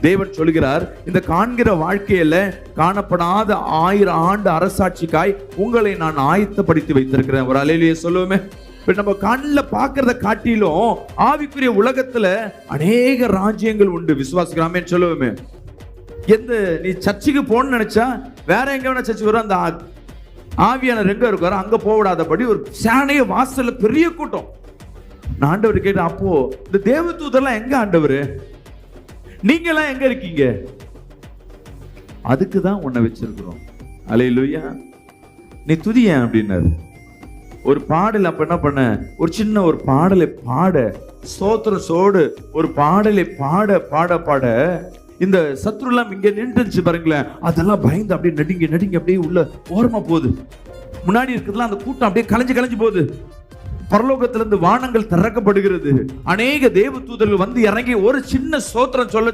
தேவன் சொல்கிறார் இந்த காண்கிற வாழ்க்கையில காணப்படாத ஆயிரம் ஆண்டு அரசாட்சிக்காய் உங்களை நான் ஆயத்தப்படுத்தி வைத்திருக்கிறேன். ஒரு அலையிலேயே சொல்லுவோமே. இப்ப நம்ம கண்ணில் பார்க்கறத காட்டிலும் ஆவிக்குரிய உலகத்துல அநேக ராஜ்யங்கள் உண்டு. விசுவாசிக்கிறாமே. சொல்லுவோமே. எந்த நீ சர்ச்சுக்கு போகணும்னு நினைச்சா வேற எங்க வேணா சர்ச்சுக்கு வரும். அந்த ஆ- ரெங்க இருக்காரு இருக்காரோ அங்க போக விடாதபடி ஒரு சேனைய வாசல்ல பெரிய கூட்டம். நான் ஆண்டவர் கேட்டேன் அப்போ இந்த தேவதூதர்லாம் எங்க ஆண்டவர்? நீங்க எல்லாம் எங்க இருக்கீங்க? அதுக்கு தான் உன்னை வச்சிருக்கிறோம். அலையிலுயா. நீ துதியன் அப்படின்னாரு? ஒரு பாடல் அப்ப என்ன பண்ண? ஒரு சின்ன ஒரு பாடலை பாட சோத்திர சோடு ஒரு பாடலை பாட பாட பாட இந்த சத்ருலாம் இங்க நின்றுச்சு பாருங்களேன். அதெல்லாம் பயந்து அப்படியே நடுங்கி நடுங்கி அப்படியே உள்ள ஓரமா போகுது. முன்னாடி இருக்கிறதுலாம் அந்த கூட்டம் அப்படியே கலைஞ்சு கலைஞ்சு போகுது. பரலோகத்திலிருந்து வானங்கள் திறக்கப்படுகிறது. அநேக தேவ தூதர்கள் வந்து இறங்கி ஒரு சின்ன சோத்திரம் சொல்ல